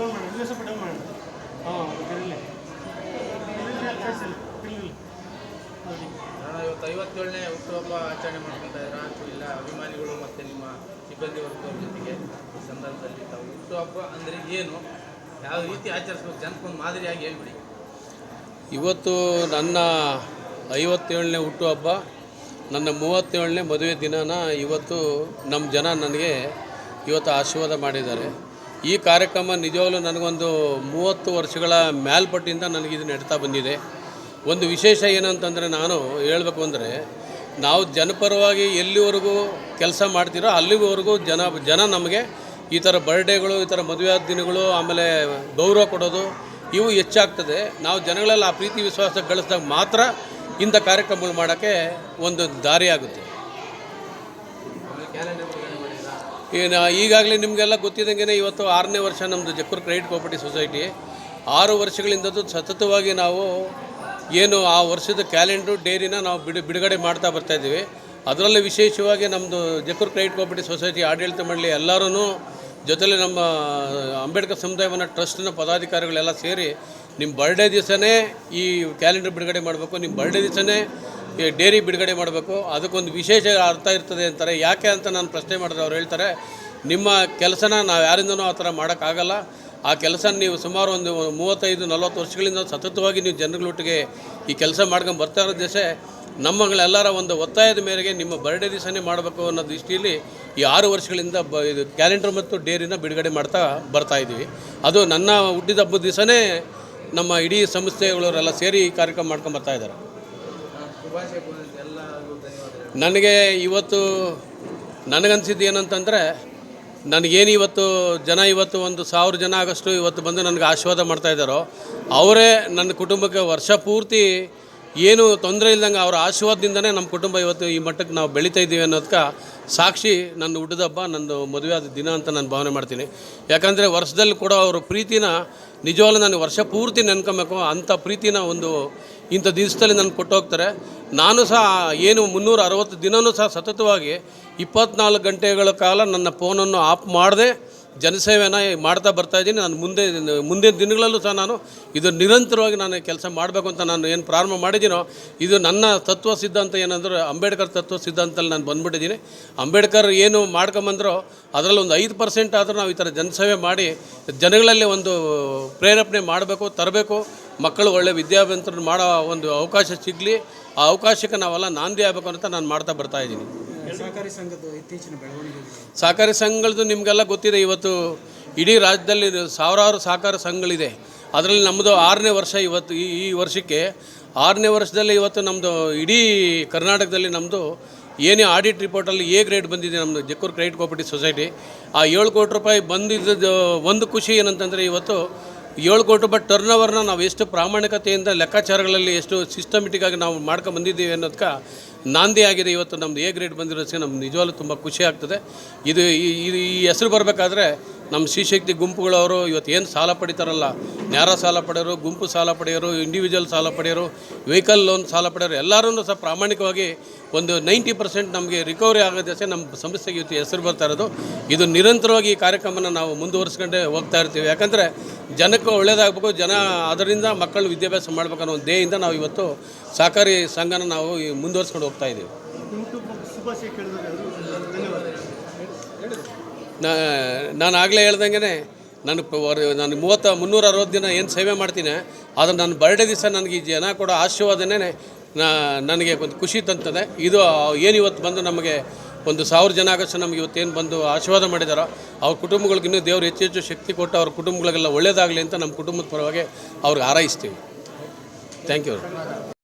Down ಮಾಡಿ ಇನ್ನೂ ಸ್ವಲ್ಪ ಡೌನ್ ಮಾಡಿ. ಹಾಂ ಇವತ್ತು ಐವತ್ತೇಳನೇ ಹುಟ್ಟುಹಬ್ಬ ಆಚರಣೆ ಮಾಡ್ಕೊತಾ ಇದ್ದೀರಾ? ಇಲ್ಲ ಅಭಿಮಾನಿಗಳು ಮತ್ತು ನಿಮ್ಮ ಸಿಬ್ಬಂದಿ ವರ್ಗದವ್ರ ಜೊತೆಗೆ ಈ ಸಂದರ್ಭದಲ್ಲಿ ತಾವು ಹುಟ್ಟುಹಬ್ಬ ಅಂದರೆ ಏನು? ಯಾವ ರೀತಿ ಆಚರಿಸ್ಬೇಕು? ಜನಕ್ಕೊಂದು ಮಾದರಿಯಾಗಿ ಹೇಳ್ಬಿಡಿ. ಇವತ್ತು ನನ್ನ ಐವತ್ತೇಳನೇ ಹುಟ್ಟುಹಬ್ಬ ನನ್ನ ಮೂವತ್ತೇಳನೇ ಮದುವೆ ದಿನನ ಇವತ್ತು ನಮ್ಮ ಜನ ನನಗೆ ಇವತ್ತು ಆಶೀರ್ವಾದ ಮಾಡಿದ್ದಾರೆ. ಈ ಕಾರ್ಯಕ್ರಮ ನಿಜವಾಗಲೂ ನನಗೊಂದು ಮೂವತ್ತು ವರ್ಷಗಳ ಮೇಲ್ಪಟ್ಟಿಂದ ನನಗೆ ಇದು ನಡೀತಾ ಬಂದಿದೆ. ಒಂದು ವಿಶೇಷ ಏನಂತಂದರೆ ನಾನು ಹೇಳಬೇಕು ಅಂದರೆ, ನಾವು ಜನಪರವಾಗಿ ಎಲ್ಲಿವರೆಗೂ ಕೆಲಸ ಮಾಡ್ತೀರೋ ಅಲ್ಲಿವರೆಗೂ ಜನ ಜನ ನಮಗೆ ಈ ಥರ ಬರ್ಡೇಗಳು, ಈ ಥರ ಮದುವೆ ದಿನಗಳು, ಆಮೇಲೆ ಗೌರವ ಕೊಡೋದು, ಇವು ಹೆಚ್ಚಾಗ್ತದೆ. ನಾವು ಜನಗಳೆಲ್ಲ ಆ ಪ್ರೀತಿ ವಿಶ್ವಾಸ ಗಳಿಸಿದಾಗ ಮಾತ್ರ ಇಂಥ ಕಾರ್ಯಕ್ರಮಗಳು ಮಾಡೋಕ್ಕೆ ಒಂದು ದಾರಿ ಆಗುತ್ತೆ ಆಮೇಲೆ ಕ್ಯಾಲೆಂಡರ್ ಬಿಡುಗಡೆ ಮಾಡಿದ್ದೀರಾ ಏನು ಈಗಾಗಲೇ ನಿಮಗೆಲ್ಲ ಗೊತ್ತಿದ್ದಂಗೆ ಇವತ್ತು ಆರನೇ ವರ್ಷ ನಮ್ಮದು ಜಕ್ಕೂರ್ ಕ್ರೆಡಿಟ್ ಕೋಪರೇಟಿವ್ ಸೊಸೈಟಿ. ಆರು ವರ್ಷಗಳಿಂದದ್ದು ಸತತವಾಗಿ ನಾವು ಏನು ಆ ವರ್ಷದ ಕ್ಯಾಲೆಂಡ್ರು, ಡೇರಿನ ನಾವು ಬಿಡು, ಬಿಡುಗಡೆ ಮಾಡ್ತಾ ಬರ್ತಾಯಿದ್ದೀವಿ ಅದರಲ್ಲಿ ವಿಶೇಷವಾಗಿ ನಮ್ಮದು ಜಕ್ಕೂರ್ ಕ್ರೆಡಿಟ್ ಕೋಪರೇಟಿವ್ ಸೊಸೈಟಿ, ಆಡಳಿತ ಮಂಡಳಿ ಎಲ್ಲರೂ ಜೊತೆಲಿ ನಮ್ಮ ಅಂಬೇಡ್ಕರ್ ಸಮುದಾಯವನ್ನು, ಟ್ರಸ್ಟ್ನ ಪದಾಧಿಕಾರಿಗಳೆಲ್ಲ ಸೇರಿ ನಿಮ್ಮ ಬರ್ಡೇ ದಿವಸನೇ ಈ ಕ್ಯಾಲೆಂಡರ್ ಬಿಡುಗಡೆ ಮಾಡಬೇಕು. ನಿಮ್ಮ ಬರ್ಡೇ ದಿವಸನೇ ಡೇರಿ ಬಿಡುಗಡೆ ಮಾಡಬೇಕು. ಅದಕ್ಕೊಂದು ವಿಶೇಷ ಅರ್ಥ ಇರ್ತದೆ ಅಂತಾರೆ. ಯಾಕೆ ಅಂತ ನಾನು ಪ್ರಶ್ನೆ ಮಾಡಿದ್ರೆ ಅವ್ರು ಹೇಳ್ತಾರೆ, ನಿಮ್ಮ ಕೆಲಸನ ನಾವು ಯಾರಿಂದನೂ ಆ ಥರ ಮಾಡೋಕ್ಕಾಗಲ್ಲ. ಆ ಕೆಲಸ ನೀವು ಸುಮಾರು ಒಂದು ಮೂವತ್ತೈದು, ನಲ್ವತ್ತು ವರ್ಷಗಳಿಂದ ಸತತವಾಗಿ ನೀವು ಜನಗಳೊಟ್ಟಿಗೆ ಈ ಕೆಲಸ ಮಾಡ್ಕೊಂಡು ಬರ್ತಾ ಇರೋ ದಿವಸ ನಮ್ಮಗಳೆಲ್ಲರ ಒಂದು ಒತ್ತಾಯದ ಮೇರೆಗೆ ನಿಮ್ಮ ಬರ್ಡೇ ದಿವಸನೇ ಮಾಡಬೇಕು ಅನ್ನೋ ದೃಷ್ಟಿಯಲ್ಲಿ ಈ ಆರು ವರ್ಷಗಳಿಂದ ಬ, ಇದು ಕ್ಯಾಲೆಂಡರ್ ಮತ್ತು ಡೇರಿನ ಬಿಡುಗಡೆ ಮಾಡ್ತಾ ಬರ್ತಾ ಇದ್ದೀವಿ. ಅದು ನನ್ನ ಹುಟ್ಟಿದ ಹಬ್ಬದ ದಿವಸನೇ ನಮ್ಮ ಇಡೀ ಸಂಸ್ಥೆಗಳವರೆಲ್ಲ ಸೇರಿ ಈ ಕಾರ್ಯಕ್ರಮ ಮಾಡ್ಕೊಂಡು ಬರ್ತಾ ಇದ್ದಾರೆ. ನನಗೆ ಇವತ್ತು ನನಗನ್ಸಿದ್ದು ಏನಂತಂದರೆ, ನನಗೇನು ಇವತ್ತು ಜನ ಇವತ್ತು ಒಂದು ಸಾವಿರ ಜನ ಆಗಷ್ಟು ಇವತ್ತು ಬಂದು ನನಗೆ ಆಶೀರ್ವಾದ ಮಾಡ್ತಾಯಿದ್ದಾರೋ ಅವರೇ ನನ್ನ ಕುಟುಂಬಕ್ಕೆ ವರ್ಷ ಪೂರ್ತಿ ಏನು ತೊಂದರೆ ಇಲ್ದಂಗೆ ಅವರ ಆಶೀರ್ವಾದದಿಂದನೇ ನಮ್ಮ ಕುಟುಂಬ ಇವತ್ತು ಈ ಮಟ್ಟಕ್ಕೆ ನಾವು ಬೆಳೀತಾ ಇದ್ದೀವಿ ಅನ್ನೋದಕ್ಕೆ ಸಾಕ್ಷಿ ನನ್ನ ಹುಟ್ಟಿದ ಹಬ್ಬ ನನ್ನ ಮದುವೆ ದಿನ ಅಂತ ನಾನು ಭಾವನೆ ಮಾಡ್ತೀನಿ. ಯಾಕಂದರೆ ವರ್ಷದಲ್ಲಿ ಕೂಡ ಅವರ ಪ್ರೀತಿನ ನಿಜವಾಗ್ಲೂ ನಾನು ವರ್ಷ ಪೂರ್ತಿ ನೆನ್ಕೊಬೇಕು. ಅಂಥ ಪ್ರೀತಿನ ಒಂದು ಇಂಥ ದಿವಸದಲ್ಲಿ ನಾನು ಕೊಟ್ಟು ಹೋಗ್ತಾರೆ. ನಾನು ಸಹ ಏನು ಮುನ್ನೂರ ಅರವತ್ತು ದಿನವೂ ಸಹ ಸತತವಾಗಿ ಇಪ್ಪತ್ನಾಲ್ಕು ಗಂಟೆಗಳ ಕಾಲ ನನ್ನ ಫೋನನ್ನು ಆಫ್ ಮಾಡದೆ. ಜನಸೇವೆನ ಮಾಡ್ತಾ ಬರ್ತಾ ಇದ್ದೀನಿ. ನಾನು ಮುಂದೆ, ಮುಂದಿನ ದಿನಗಳಲ್ಲೂ ಸಹ ನಾನು ಇದು ನಿರಂತರವಾಗಿ ನಾನು ಕೆಲಸ ಮಾಡಬೇಕು ಅಂತ ನಾನು ಏನು ಪ್ರಾರಂಭ ಮಾಡಿದ್ದೀನೋ, ಇದು ನನ್ನ ತತ್ವ ಸಿದ್ಧಾಂತ ಏನಂದ್ರೆ ಅಂಬೇಡ್ಕರ್ ತತ್ವ ಸಿದ್ಧಾಂತದಲ್ಲಿ ನಾನು ಬಂದ್ಬಿಟ್ಟಿದ್ದೀನಿ. ಅಂಬೇಡ್ಕರ್ ಏನು ಮಾಡ್ಕೊಂಬಂದ್ರೋ ಅದರಲ್ಲಿ ಒಂದು ಐದು ಪರ್ಸೆಂಟ್ ಆದರೂ ನಾವು ಈ ಥರ ಜನಸೇವೆ ಮಾಡಿ ಜನಗಳಲ್ಲಿ ಒಂದು ಪ್ರೇರೇಪಣೆ ಮಾಡಬೇಕು, ತರಬೇಕು. ಮಕ್ಕಳು ಒಳ್ಳೆ ವಿದ್ಯಾವಂತರನ್ನು ಮಾಡೋ ಒಂದು ಅವಕಾಶ ಸಿಗಲಿ, ಆ ಅವಕಾಶಕ್ಕೆ ನಾವೆಲ್ಲ ನಾಂದಿ ಆಗಬೇಕು ಅಂತ ನಾನು ಮಾಡ್ತಾ ಬರ್ತಾ ಇದ್ದೀನಿ. ಸಹಕಾರಿ ಸಂಘದ ಇತ್ತೀಚಿನ ಬೆಳವಣಿಗೆ ಸಹಕಾರಿ ಸಂಘಗಳದ್ದು ನಿಮಗೆಲ್ಲ ಗೊತ್ತಿದೆ, ಇವತ್ತು ಇಡೀ ರಾಜ್ಯದಲ್ಲಿ ಸಾವಿರಾರು ಸಹಕಾರ ಸಂಘಗಳಿದೆ. ಅದರಲ್ಲಿ ನಮ್ಮದು ಆರನೇ ವರ್ಷ ಇವತ್ತು ಈ ಈ ವರ್ಷಕ್ಕೆ, ಆರನೇ ವರ್ಷದಲ್ಲಿ ಇವತ್ತು ನಮ್ಮದು ಇಡೀ ಕರ್ನಾಟಕದಲ್ಲಿ ನಮ್ಮದು ಏನೇ ಆಡಿಟ್ ರಿಪೋರ್ಟಲ್ಲಿ ಎ ಗ್ರೇಡ್ ಬಂದಿದೆ ನಮ್ಮದು ಜಕ್ಕೂರು ಕ್ರೆಡಿಟ್ ಕೋಪರೇಟಿವ್ ಸೊಸೈಟಿ ಆ ಏಳು ಕೋಟಿ ರೂಪಾಯಿ ಬಂದಿದ್ದು ಒಂದು ಖುಷಿ ಏನಂತಂದರೆ ಇವತ್ತು ಏಳು ಕೋಟಿ ರೂಪಾಯಿ ಟರ್ನ್ ಓವರ್ನ ನಾವು ಎಷ್ಟು ಪ್ರಾಮಾಣಿಕತೆಯಿಂದ ಲೆಕ್ಕಾಚಾರಗಳಲ್ಲಿ ಎಷ್ಟು ಸಿಸ್ಟಮೆಟಿಕ್ ಆಗಿ ನಾವು ಮಾಡ್ಕೊಂಡು ಬಂದಿದ್ದೀವಿ ಅನ್ನೋದಕ್ಕೆ ನಾಂದಿ ಆಗಿದೆ. ಇವತ್ತು ನಮ್ಮದು ಎ ಗ್ರೇಡ್ ಬಂದಿರೋದಕ್ಕೆ ನಮ್ಗೆ ನಿಜವಾಗ್ಲೂ ತುಂಬ ಖುಷಿ ಆಗ್ತದೆ. ಇದು ಈ- ಇದು ಈ ಹೆಸರು ಬರಬೇಕಾದ್ರೆ ನಮ್ಮ ಶ್ರೀಶಕ್ತಿ ಗುಂಪುಗಳವರು ಇವತ್ತು ಏನು ಸಾಲ ಪಡಿತಾರಲ್ಲ ನ್ಯಾರ ಸಾಲ ಪಡೆಯೋರು, ಗುಂಪು ಸಾಲ ಪಡೆಯೋರು ಇಂಡಿವಿಜುವಲ್ ಸಾಲ ಪಡೆಯೋರು ವೆಹಿಕಲ್ ಲೋನ್ ಸಾಲ ಪಡೆಯೋರು ಎಲ್ಲರೂ ಸಹ ಪ್ರಾಮಾಣಿಕವಾಗಿ ಒಂದು ನೈಂಟಿ ಪರ್ಸೆಂಟ್ ನಮಗೆ ರಿಕವರಿ ಆಗೋದಕ್ಕೆ ನಮ್ಮ ಸಂಸ್ಥೆಗೆ ಇವತ್ತು ಹೆಸರು ಬರ್ತಾ ಇರೋದು. ಇದು ನಿರಂತರವಾಗಿ ಈ ಕಾರ್ಯಕ್ರಮನ ನಾವು ಮುಂದುವರಿಸ್ಕೊಂಡೇ ಹೋಗ್ತಾ ಇರ್ತೀವಿ. ಯಾಕಂದರೆ ಜನಕ್ಕೆ ಒಳ್ಳೇದಾಗಬೇಕು, ಜನ ಅದರಿಂದ ಮಕ್ಕಳು ವಿದ್ಯಾಭ್ಯಾಸ ಮಾಡಬೇಕನ್ನೋ ಒಂದು ಧ್ಯೇಯಿಂದ ನಾವು ಇವತ್ತು ಸಹಕಾರಿ ಸಂಘನ ನಾವು ಮುಂದುವರಿಸ್ಕೊಂಡು ಹೋಗ್ತಾ ಇದ್ದೀವಿ. ನಾನು ಆಗಲೇ ಹೇಳ್ದಂಗೆ ನಾನು ನಾನು ಮೂವತ್ತ, ಮುನ್ನೂರ ಅರವತ್ತು ದಿನ ಏನು ಸೇವೆ ಮಾಡ್ತೀನಿ, ಆದರೆ ನನ್ನ ಬರ್ಡೇ ದಿವಸ ನನಗೆ ಈ ಜನ ಕೊಡೋ ಆಶೀರ್ವಾದನೇ ನನಗೆ ಒಂದು ಖುಷಿ ತಂತದೆ. ಇದು ಏನು ಇವತ್ತು ಬಂದು ನಮಗೆ ಒಂದು ಸಾವಿರ ಜನ ಆಗಷ್ಟು ನಮಗೆ ಇವತ್ತೇನು ಬಂದು ಆಶೀರ್ವಾದ ಮಾಡಿದಾರೋ ಅವ್ರ ಕುಟುಂಬಗಳಿಗೆ ಇನ್ನೂ ದೇವರು ಹೆಚ್ಚು ಹೆಚ್ಚು ಶಕ್ತಿ ಕೊಟ್ಟು ಅವ್ರ ಕುಟುಂಬಗಳಿಗೆಲ್ಲ ಒಳ್ಳೆಯದಾಗಲಿ ಅಂತ ನಮ್ಮ ಕುಟುಂಬದ ಪರವಾಗಿ ಅವ್ರಿಗೆ ಹಾರೈಸ್ತೀವಿ ಥ್ಯಾಂಕ್ ಯು